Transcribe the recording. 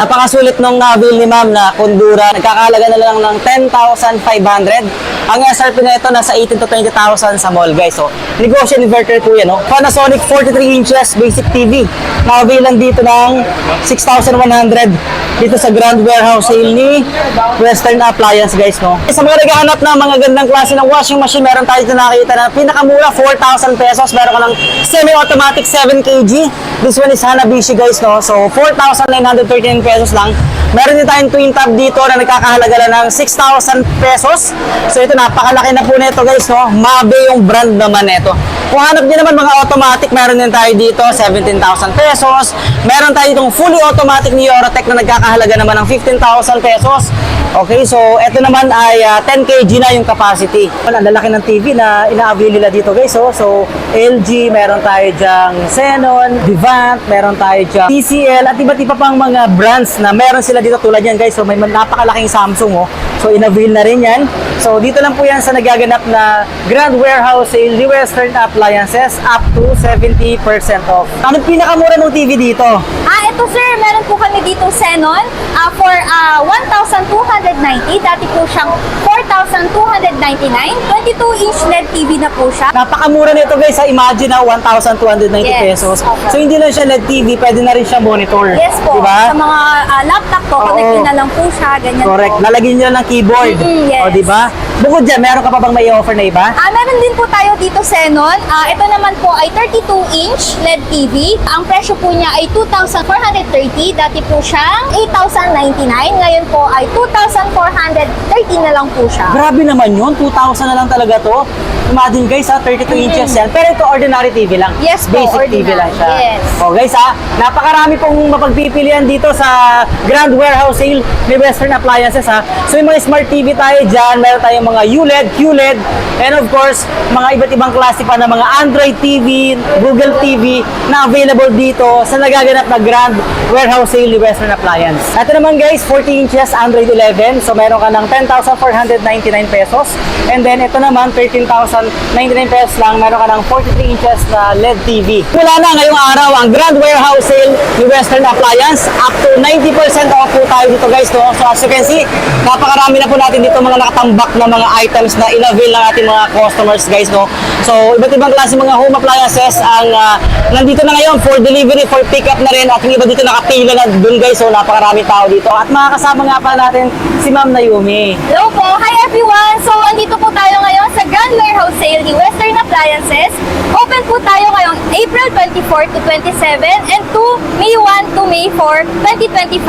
Napakasulit nung nabil ni ma'am na Kundura. Nagkakalaga na lang ng 10,500. Ang SRP na ito nasa 18 to 20,000 sa mall guys. So, negosyo inverter po yan. No? Panasonic 43 inches basic TV. Nakabilang dito ng 6,100 dito sa Grand Warehouse sale ni Western Appliance guys. No? Sa mga naghahanap ng mga gandang klase ng washing machine, meron tayo dito nakita na pinakamura 4,000 pesos. Meron ka ng semi-automatic 7 kg. This one is Hanabishi guys. No? So, 4,939 pesos lang. Meron din tayong twin tab dito na nagkakahalaga lang ng 6,000 pesos. So ito napakalaki na po nito guys, no? Mabe yung brand naman nito. Kung hanap niyo naman mga automatic, meron din tayo dito 17,000 pesos. Meron tayo itong fully automatic ni Eurotech na nagkakahalaga naman ng 15,000 pesos. Okay, so ito naman ay ah, 10 kg na yung capacity. Ang lalaki ng TV na ina-avail nila dito guys. Oh. So LG, meron tayo dyang Xenon, Vivant, meron tayo dyang TCL at iba't iba pang mga brands na meron sila dito tulad yan guys. So may napakalaking Samsung oh. So in-avail na rin yan. So dito lang po yan sa nagaganap na Grand Warehouse Sale ni Western Appliances up to 70% off. Anong pinakamura ng TV dito? Ah, ito sir, meron po kami dito Xenon ah, for ah, 1,290. Dati po siyang 4,299. 22-inch LED TV na po siya. Napakamura nito guys sa Imagine na 1,290 Yes. pesos. Okay. So hindi lang siya LED TV, pwede na rin siya monitor. Yes po, Diba? sa mga ah, Oo. connectin na lang po siya, ganyan Correct. po. Lalagyan nyo ng keyboard. Mm, yes. O, di ba? Bukod dyan, meron ka pa bang may offer na iba? Ah, meron din po tayo dito Xenon. Ah, ito naman po ay 32-inch LED TV. Ang presyo po niya ay 2,430. Dati po siyang 8,099. Ngayon po ay 2,430 na lang po siya. Grabe naman yun. 2,000 na lang talaga to. Imagine guys ha, 32 inches yan. Pero ito ordinary TV lang. Mm-hmm. Yes po, Basic TV ordinary. lang siya. Yes. O guys ha, napakarami pong mapagpipilian dito sa Grand Warehouse Sale ni Western Appliances ha. So yung mga smart TV tayo dyan, meron tayong mga ULED, QLED, and of course, mga iba't ibang klase pa ng mga Android TV, Google TV na available dito sa nagaganap na Grand Warehouse Sale ni Western Appliance. Ito naman guys, 40 inches Android 11. So meron ka ng 10,499 pesos. And then ito naman, 13,099 pesos lang. Meron ka ng 43 inches na LED TV. Wala na ngayong araw ang Grand Warehouse Sale ni Western Appliance. Up to 90% off po tayo dito guys. No? So as you can see, napakarami na po natin dito mga nakatambak na mga items na in-avail ng ating mga customers guys. No? So iba't ibang klase mga home appliances ang ah, nandito na ngayon for delivery, for pickup na rin. At yung iba dito nakapila na dun guys. So napakarami tao dito. At makakasama nga pala natin si Ma'am Naomi. Hello po! Hi everyone! So, andito po tayo ngayon sa Grand Warehouse Sale ni Western Appliances. Open po tayo ngayong April 24 to 27 and to May 1 to May 4, 2025.